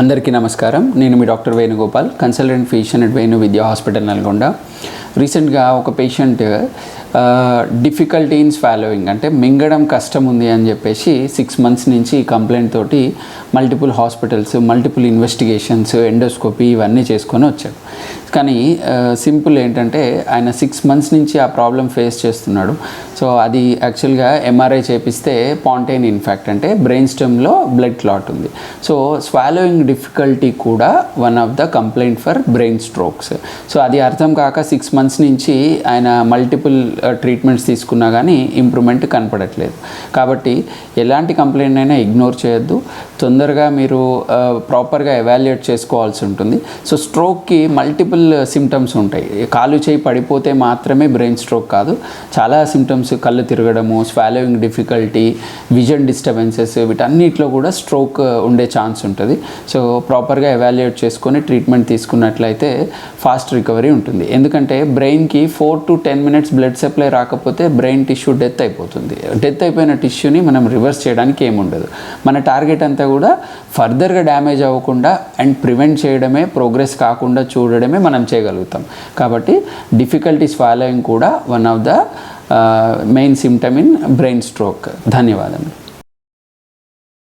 అందరికీ నమస్కారం. నేను మీ doctor Venugopal consultant physician at Venu Vidya hospital Nalgonda. రీసెంట్గా ఒక పేషెంట్ డిఫికల్టీ ఇన్ స్వాలోయింగ్ అంటే మింగడం కష్టం ఉంది అని చెప్పేసి సిక్స్ మంత్స్ నుంచి కంప్లైంట్ తోటి multiple hospitals multiple investigations endoscopy ఇవన్నీ చేసుకొని వచ్చాడు. కానీ సింపుల్ ఏంటంటే ఆయన సిక్స్ మంత్స్ నుంచి ఆ ప్రాబ్లం ఫేస్ చేస్తున్నాడు. సో అది యాక్చువల్గా ఎంఆర్ఐ చేపిస్తే పాంటైన్ ఇన్ఫాక్ట్ అంటే బ్రెయిన్ స్టెమ్లో బ్లడ్ క్లాట్ ఉంది. సో స్వాలోయింగ్ డిఫికల్టీ కూడా one of the complaint for brain strokes so అది అర్థం కాక సిక్స్ మంత్స్ నుంచి ఆయన మల్టిపుల్ ట్రీట్మెంట్స్ తీసుకున్నా కానీ ఇంప్రూవ్మెంట్ కనపడట్లేదు. కాబట్టి ఎలాంటి కంప్లైంట్ అయినా ఇగ్నోర్ చేయొద్దు. తొందరగా మీరు ప్రాపర్గా ఎవాల్యుయేట్ చేసుకోవాల్సి ఉంటుంది. సో స్ట్రోక్కి మల్టిపుల్ సిమ్టమ్స్ ఉంటాయి. కాలు చేయి పడిపోతే మాత్రమే బ్రెయిన్ స్ట్రోక్ కాదు. చాలా సిమ్టమ్స్ కళ్ళు తిరగడము స్వాలోయింగ్ డిఫికల్టీ విజన్ డిస్టర్బెన్సెస్ వీటన్నిటిలో కూడా స్ట్రోక్ uh, ఉండే ఛాన్స్ ఉంటుంది. సో ప్రాపర్గా ఎవాల్యుయేట్ చేసుకొని ట్రీట్మెంట్ తీసుకున్నట్లయితే ఫాస్ట్ రికవరీ ఉంటుంది. ఎందుకంటే బ్రెయిన్కి four to ten minutes blood supply రాకపోతే బ్రెయిన్ టిష్యూ డెత్ అయిపోతుంది. డెత్ అయిపోయిన టిష్యూని మనం రివర్స్ చేయడానికి ఏముండదు మన టార్గెట్ అంతా కూడా ఫర్దర్గా డ్యామేజ్ అవ్వకుండా అండ్ ప్రివెంట్ చేయడమే ప్రోగ్రెస్ కాకుండా చూడడమే మన చేయగలుగుతాం. కాబట్టి డిఫికల్టీస్ ఫాలోయింగ్ కూడా one of the main symptom in brain stroke ధన్యవాదములు.